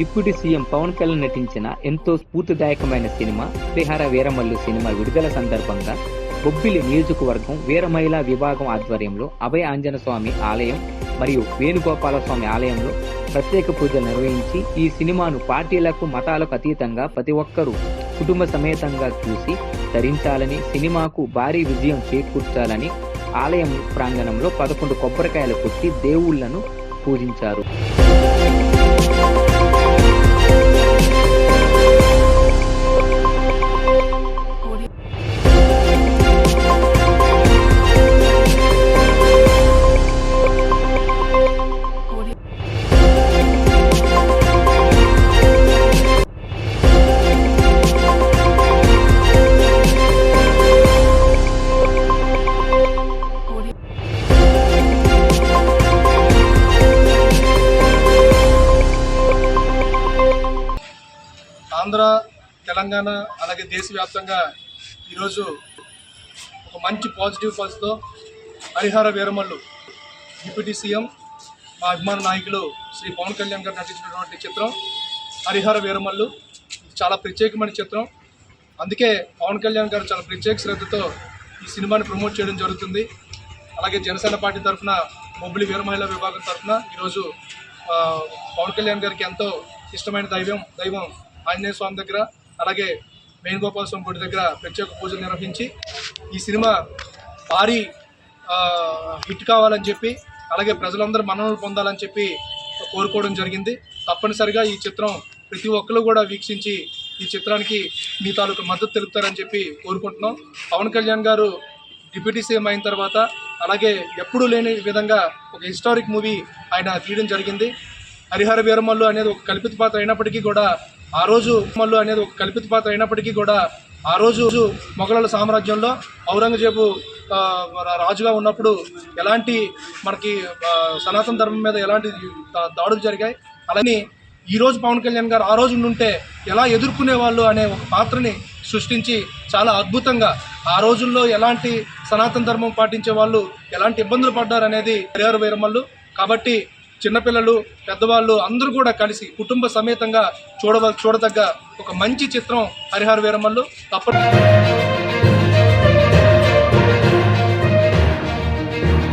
Deputy CM Pawan Kalyan నటించిన ఎంతో స్ఫూర్తిదాయకమైన సినిమా శ్రీహార వీరమల్లు సినిమా విడుదల సందర్భంగా బొబ్బిలి నియోజకవర్గం వీరమహిళా విభాగం ఆధ్వర్యంలో అభయ ఆంజన స్వామి ఆలయం మరియు వేణుగోపాల స్వామి ఆలయంలో ప్రత్యేక పూజలు నిర్వహించి ఈ సినిమాను పార్టీలకు మతాలకు అతీతంగా ప్రతి ఒక్కరూ కుటుంబ సమేతంగా చూసి ధరించాలని సినిమాకు భారీ విజయం చేకూర్చాలని ఆలయం ప్రాంగణంలో పదకొండు కొబ్బరికాయలు కొట్టి దేవుళ్ళను పూజించారు. ఆంధ్ర తెలంగాణ అలాగే దేశవ్యాప్తంగా ఈరోజు ఒక మంచి పాజిటివ్ పల్స్తో హరిహర వీరమల్లు డిప్యూటీ సీఎం మా అభిమాన నాయకులు శ్రీ పవన్ కళ్యాణ్ గారు నటించినటువంటి చిత్రం హరిహర వీరమల్లు. చాలా ప్రత్యేకమైన చిత్రం. అందుకే పవన్ కళ్యాణ్ గారు చాలా ప్రత్యేక శ్రద్ధతో ఈ సినిమాని ప్రమోట్ చేయడం జరుగుతుంది. అలాగే జనసేన పార్టీ తరఫున బొబ్బిలి వీరమహిళ విభాగం తరఫున ఈరోజు పవన్ కళ్యాణ్ గారికి ఎంతో ఇష్టమైన దైవం దైవం ఆంజనేయ స్వామి దగ్గర అలాగే వేణుగోపాల స్వామి గుడి దగ్గర ప్రత్యేక పూజలు నిర్వహించి ఈ సినిమా భారీ హిట్ కావాలని చెప్పి అలాగే ప్రజలందరూ మన్ననలు పొందాలని చెప్పి కోరుకోవడం జరిగింది. తప్పనిసరిగా ఈ చిత్రం ప్రతి ఒక్కరు కూడా వీక్షించి ఈ చిత్రానికి మీ తాలూకు మద్దతు తెలుపుతారని చెప్పి కోరుకుంటున్నాం. పవన్ కళ్యాణ్ గారు డిప్యూటీ సీఎం అయిన తర్వాత అలాగే ఎప్పుడూ లేని విధంగా ఒక హిస్టారిక్ మూవీ ఆయన తీయడం జరిగింది. హరిహర వీరమల్లు అనేది ఒక కల్పిత పాత్ర అయినప్పటికీ కూడా ఆ రోజు మల్లు అనేది ఒక కల్పిత పాత్ర అయినప్పటికీ కూడా ఆ రోజు మొఘలుల సామ్రాజ్యంలో ఔరంగజేబు రా- రాజుగా ఉన్నప్పుడు ఎలాంటి మనకి సనాతన ధర్మం మీద ఎలాంటి దాడులు జరిగాయి? అలానే ఈరోజు పవన్ కళ్యాణ్ గారు ఆ రోజు ఉంటే ఎలా ఎదుర్కొనే వాళ్ళు అనే ఒక పాత్రని సృష్టించి చాలా అద్భుతంగా ఆ రోజుల్లో ఎలాంటి సనాతన ధర్మం పాటించే వాళ్ళు ఎలాంటి ఇబ్బందులు పడ్డారు అనేది హరిహర వీరమల్లు. కాబట్టి చిన్నపిల్లలు పెద్దవాళ్ళు అందరూ కూడా కలిసి కుటుంబ సమేతంగా చూడవ చూడదగ్గ ఒక మంచి చిత్రం హరిహర వీరమల్లు తప్ప